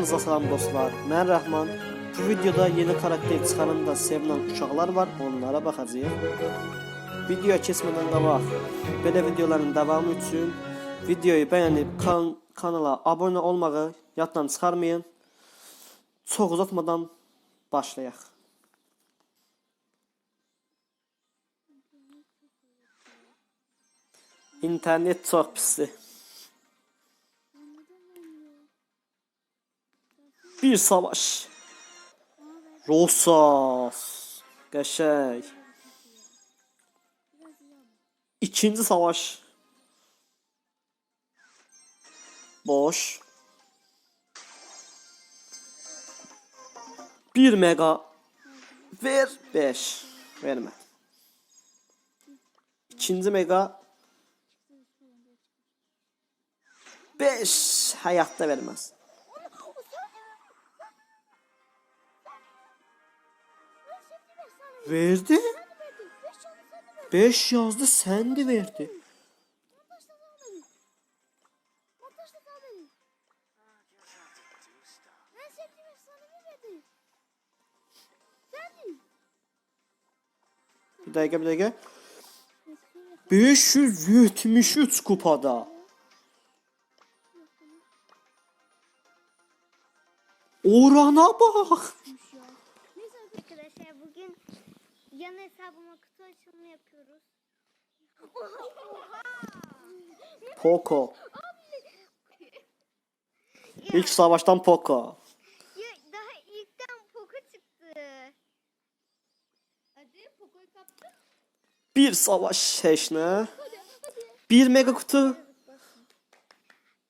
Hamınıza salam dostlar. Ben Rahman. Bu videoda yeni karakter çıxaran da sevilen uşaqlar var. Onlara baxacağıq. Videoya keçmədən qabaq belə videoların davamı üçün videoyu bəyənib kan kanala abunə olmağı yaddan çıxarmayın. Çox uzatmadan başlayaq. İnternet çox pisdir. Bir savaş. Rosas. Qəşəng. İkinci savaş. Boş. Bir mega. Ver. Beş. Vermə. İkinci mega. Beş. Həyatda verməz. Verdi. 5 yazdı sen de verdi. Bir dakika bir dakika. 573 kupada. Orana bak. Neyse arkadaşlar bugün yan hesabıma kutu açılımı yapıyoruz. Poco. İlk savaştan Poco. Ya daha ilkten Poco çıktı. Hadi Poco'yu kaptın. Bir savaş heşne. Bir mega kutu.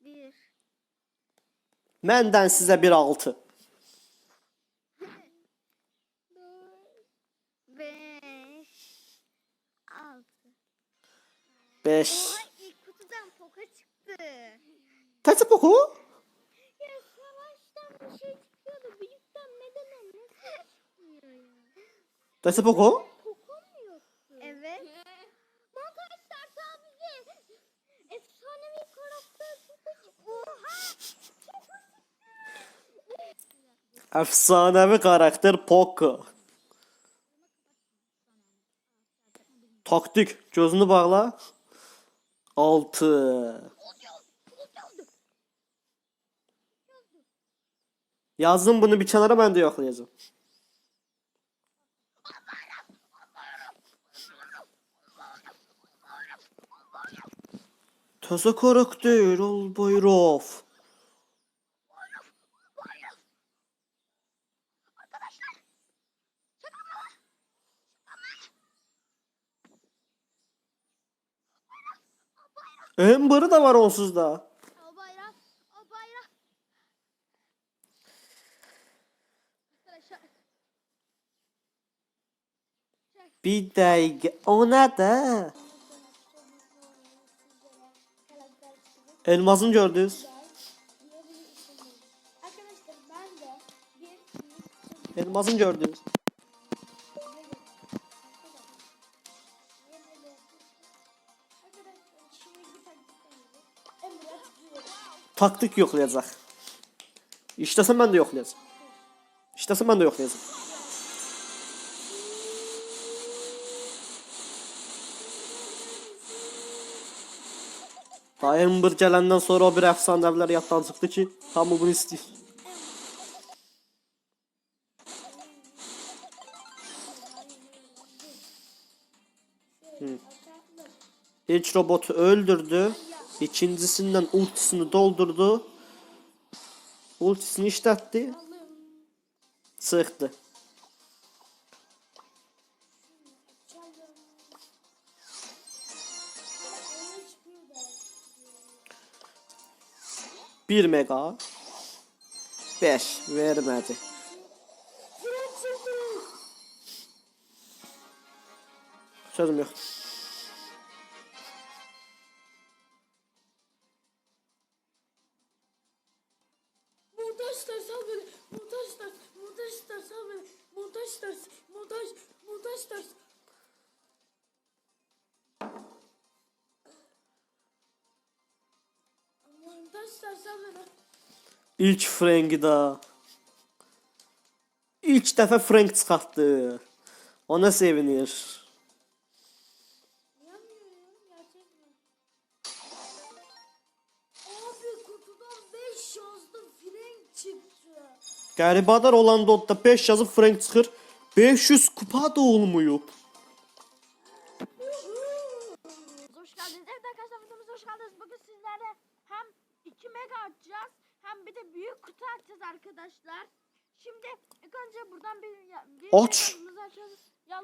Bir. Məndən sizə bir altı. Beş. Altı. 5. Oha ilk kutudan Poco çıktı. Təcə Poco? Ya savaştan bir şey çıkıyordu. Büyükten neden ne çıkmıyor ya? Təcə Poco? Poco mu yoktu? Evet. Montajlar sadece efsanevi karakter çıktı. Oha! Əfsanəvi karakter Poco. Taktik. Gözünü bağla. 6. Yazdım bunu bir kenara ben de yoklayacağım. Təzə karakter Albayrov. Amber'ı da var onsuz da. O bayrak, o bayrak. Bir dakika. O ne de? Elmasını gördünüz. Elmasını gördünüz. Taktik yoklayacak. İştesem ben de yoklayacağım. İştesem ben de yoklayacağım. Daha Ember gelenden sonra o bir efsaneler yattan çıktı ki tam bunu istiyor. Hı. İlk robotu öldürdü. İkincisinden ultisini doldurdu. Ultisini işletti. Sıktı. Bir mega. Beş vermedi. Sözüm yok. Montaj sal beni. Montaj ders. Montaj ders beni. Montaj ders. Montaj. Montaj ders. Montaj ders beni. İlk Frank'i da. İlk dəfə Frank çıxartdı. Ona sevinir. Qəribadar olan dodda 5 yazıb Frank çıxır. 500 kupa da olmayıb. Hoş geldiniz. Evet arkadaşlar videomuza hoş geldiniz. Bugün sizlerle hem 2 mega açacağız hem bir de büyük kutu açacağız arkadaşlar. Şimdi ilk önce buradan bir, bir Aç.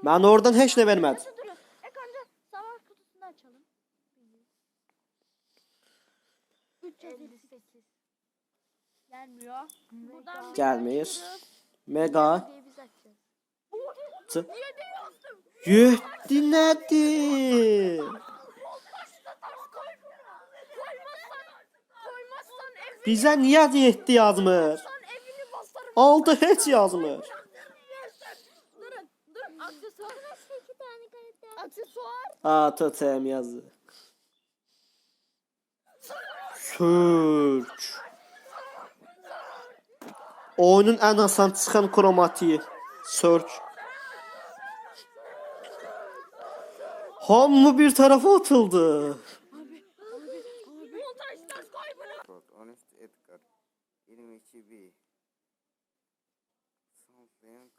Mən oradan vermədim. Nasıl duruyor? İlk önce savaş kutusunu açalım. 358. Gelmiyor. Buradan. Mega. Tı-. Yetti? Koymazsan evi Bizə niyə 7 yazmır? 6 heç yazmır. Durun, durun. Aksesuar. iki tane karakter. Aksesuar. A, totem yazdı. Sörç. Oyunun ən asan çıxan kromatiyi. Sörç. Hamı bir tarafa atıldı. Montajlar koy bunu. Kod 13 Edgar 22 B Something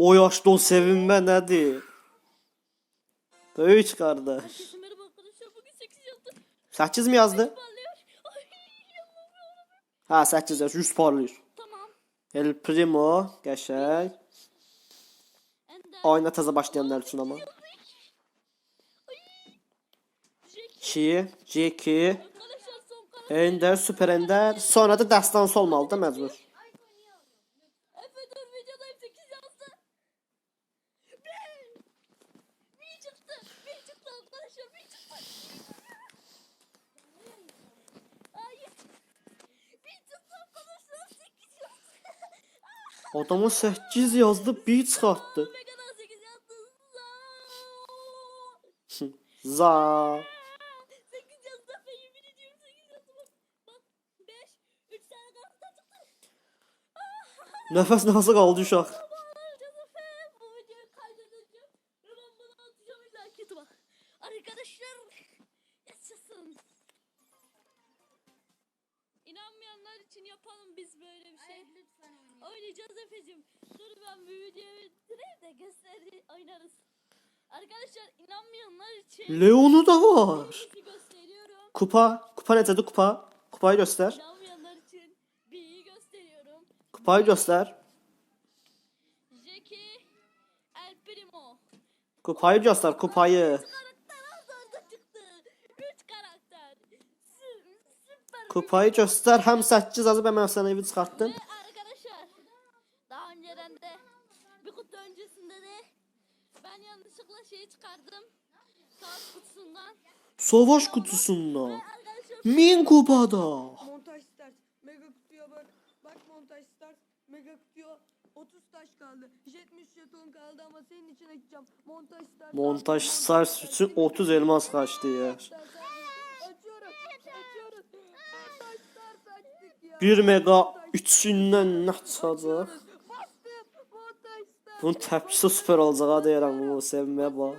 O yaşda o sevinmə nədir? Böyük qardaş. Herkese merhaba arkadaşlar. Bugün 8 8 mi yazdı? Parlıyor. Ha 8 yaz. 100 parlayır. Tamam. El Primo. Ender. Oyuna təzə başlayanlar üçün amma. Jack. 2, J2, Arkadaşlar son karakter. Ender, Super Ender. Sonra da dəstansı olmalıdır məcbur. Efe dur videodayım 8 yazdı. Bir. Bir çıktı. Bir çıktı arkadaşlar. Bir çıktı. Hayır. Bir çıktı arkadaşlar. 8 Adamın 8 yazdı, 1 çıxartdı. Mega'dan 8 yazdı. Za. 8 yazdı. Ben yemin Oynayacağız Efe'cim. Dur ben bir videoyu bitireyim de gösteri oynarız. Arkadaşlar inanmayanlar için Leonu da var. Gösteriyorum. Kupa, kupa necədir kupa? Kupayı göstər. İnanmayanlar için B'yi gösteriyorum. Kupayı göstər. Jackie El Primo. Kupayı göstər, kupayı. Karakter az önce çıktı. 3 karakter. Sü- Süper. Kupayı göstər. Həm 8 yazıb həm əfsanəvi çıxartdın. Ve arkadaşlar daha önceden de bir kutu öncesinde de ben yanlışlıkla şeyi çıkardım. Saat kutusundan. Savaş kutusundan. Arkadaşlar 1000 kupada. Montaj start. Mega kutuya bak. Bak montaj start. Mega kutuya 30 taş kaldı. 70 jeton kaldı ama senin için açacağım. Montaj start. Montaj stars üçün 30 elmas start açtık ya. 1 mega 3-ündən nə çıxacaq? Bunun təpkisi super olacaq ha deyirəm bu sevməyə bax.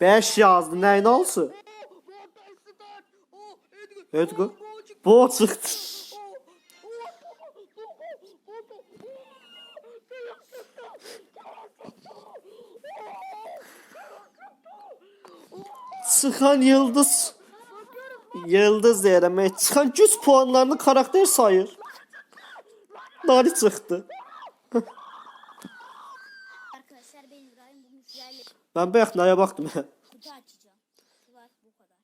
5 yazdı. Start. Oh Edgar. Bu çıktı. Çıxan yıldız. Yıldız deyirəm. e, Çıxan güc puanlarını karakter sayır. Nari çıxdı. Arkadaşlar ben bayaq nəyə baxdım? kutu açacağım. Kutular bu kadar.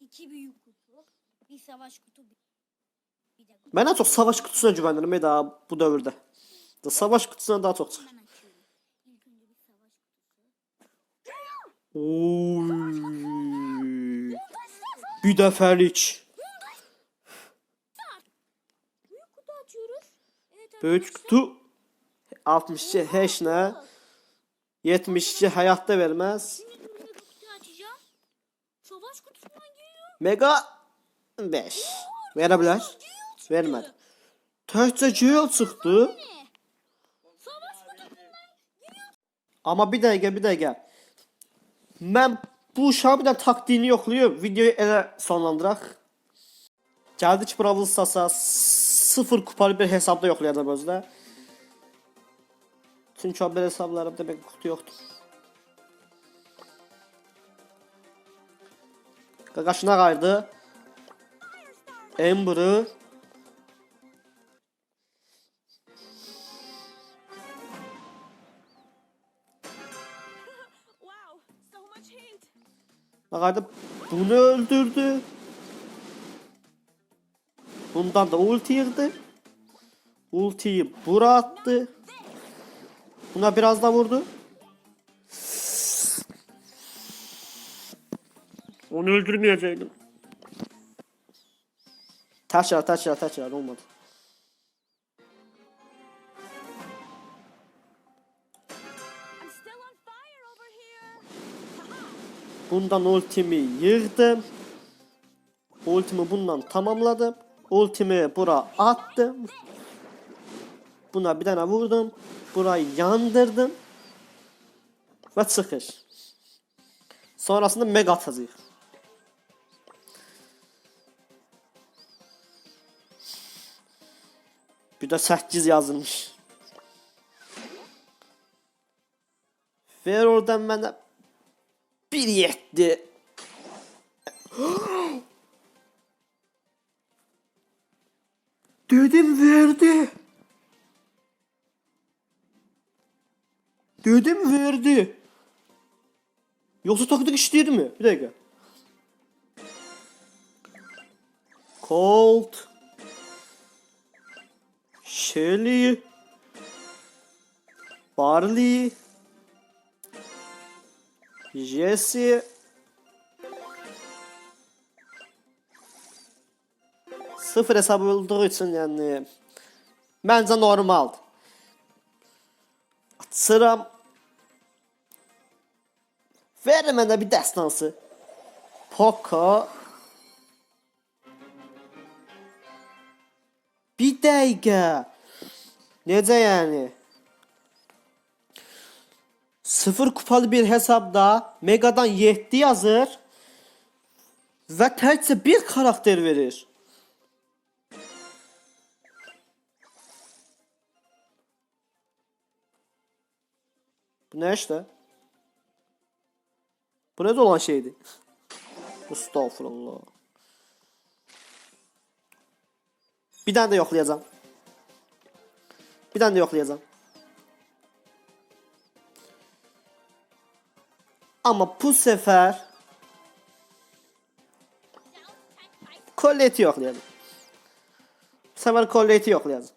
İki büyük kutu. Bir savaş kutu. Bir de kutu. Mən ən çox savaş kutusuna güvənirəm e, daha bu dövrdə. Da savaş kutusuna daha. Ben savaş kutusu. Oy. Bir dəfəlik. Büyük kutu açıyoruz. Evet arkadaşlar. kutu 62 heç nə. 72 həyatda verməz. Şimdi bir mega kutu açacağım. Savaş kutusundan geliyor. Mega 5. Verə bilər? Vermədi. Təkcə gül çıxdı. Ne? Savaş kutusundan Amma bir dəqiqə, bir dəqiqə. Mən bu uşağı bir dənə taktiğini yoxlayıb videoyu elə sonlandıraq. Gəldik Brawl Stars'a 0 kupalı bir hesabda yoxlayacağam özdə. Çünki o bir hesablarımda demək kutu yoxdur. Qaqaşına qayıdı. Ember'ı Ağarda bunu öldürdü. Bundan da ulti yığdı. Ultiyi bura attı. Buna biraz da vurdu. Onu öldürmeyecektim. Tekrar tekrar tekrar olmadı. Bundan ultimi yığdım. Ultimi bundan tamamladım. Ultimi bura attım. Buna bir tane vurdum. Burayı yandırdım. Ve çıkış. Sonrasında mega atacağıq. Bir de 8 yazılmış. Ver oradan bana bir yetti. Dedim verdi. Dedim verdi. Yoksa taktik işleyir mi? Bir dakika. Colt. Shelly. Barley. Jesse. Sıfır hesabı olduğu için yani bence normal. Sıram Vermə də bir dəstansı. Poco Bir dəqiqə. Necə yəni? Sıfır kupalı bir hesabda Megadan 7 yazır və təkcə bir karakter verir. Bu ne işte? Bu ne olan şeydi? Estağfurullah. Bir tane de yoklayacağım. Bir tane de yoklayacağım. Ama bu sefer kolleti yoklayalım. Bu sefer kolleti yoklayalım.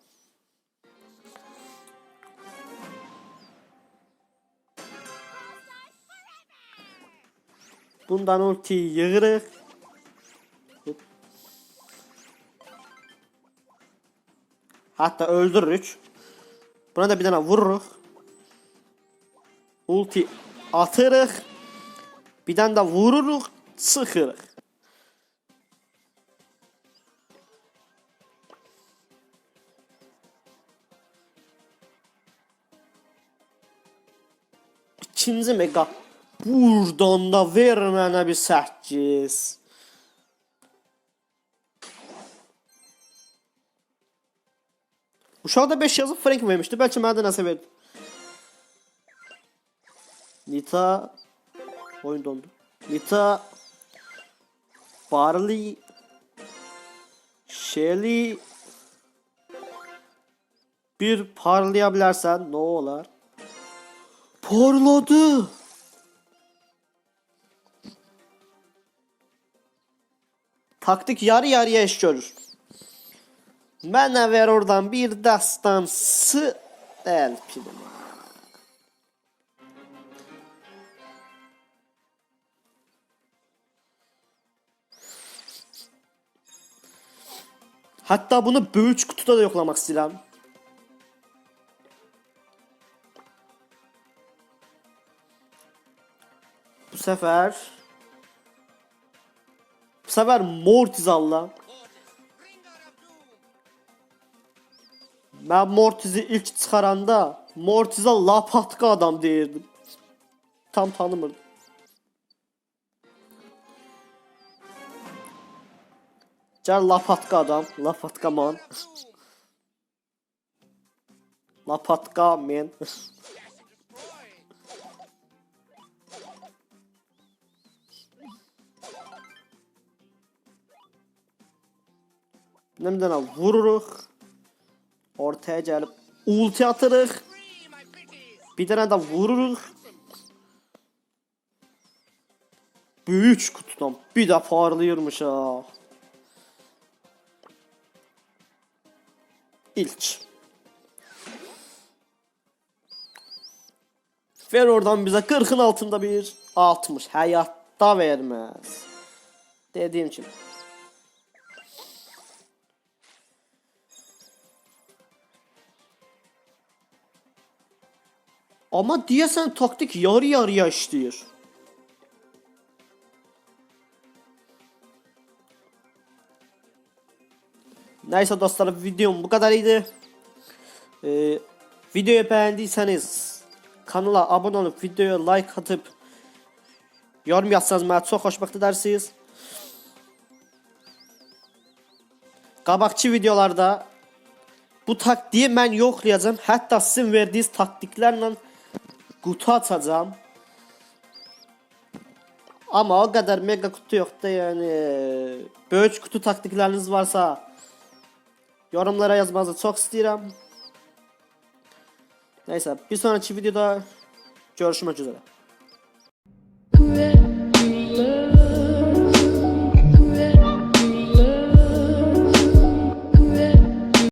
Bundan ultiyi yığırıq. Hatta öldürürük. Buna da bir tane vururuq. Ulti atırıq. Bir tane de vururuq, sıxırıq. İkinci mega. Buradan da ver mənə bir 8. Uşaq da 5 yazıb Frank vermişdi. Bəlkə mənə də nəsə. Nita oyun dondu. Nita Barley Shelly bir parlayabilirsen ne olar? Parladı. Taktik yarı yarıya iş görür. Mənə ver oradan bir dastansı elpirim. Hatta bunu böğüç kutuda da yoklamak istiyorum. Bu sefer bu sefer Mortizal'la Ben Mortiz'i ilk çıkaranda Mortiz'e lapatka adam değildim. Tam tanımırdım. Gəl lapatka adam, lapatka man. lapatka men. Nəmdən vururuq. Ortaya gəlib ulti atırıq. Bir dənə də vururuq. Böyük kutudan bir də parlayırmış ha. İlk. Ver oradan bize 40'ın altında bir 60. Hayatta vermez. Dediğim gibi. Ama diyesen taktik yarı yarıya işliyor. Neyse dostlarım videom bu kadarıydı. Ee, videoyu beğendiyseniz kanala abone olup videoya like atıp yorum yazsanız bana çok hoşbəxt edersiniz. Qabaqçı videolarda bu taktiği mən yoxlayacağam. Hətta sizin verdiyiniz taktiklərlə qutu açacağım. Ama o kadar mega kutu yok da yani. Böyük kutu taktikleriniz varsa yorumlara yazmanızı çok istedim. Neyse bir sonraki videoda görüşmek üzere.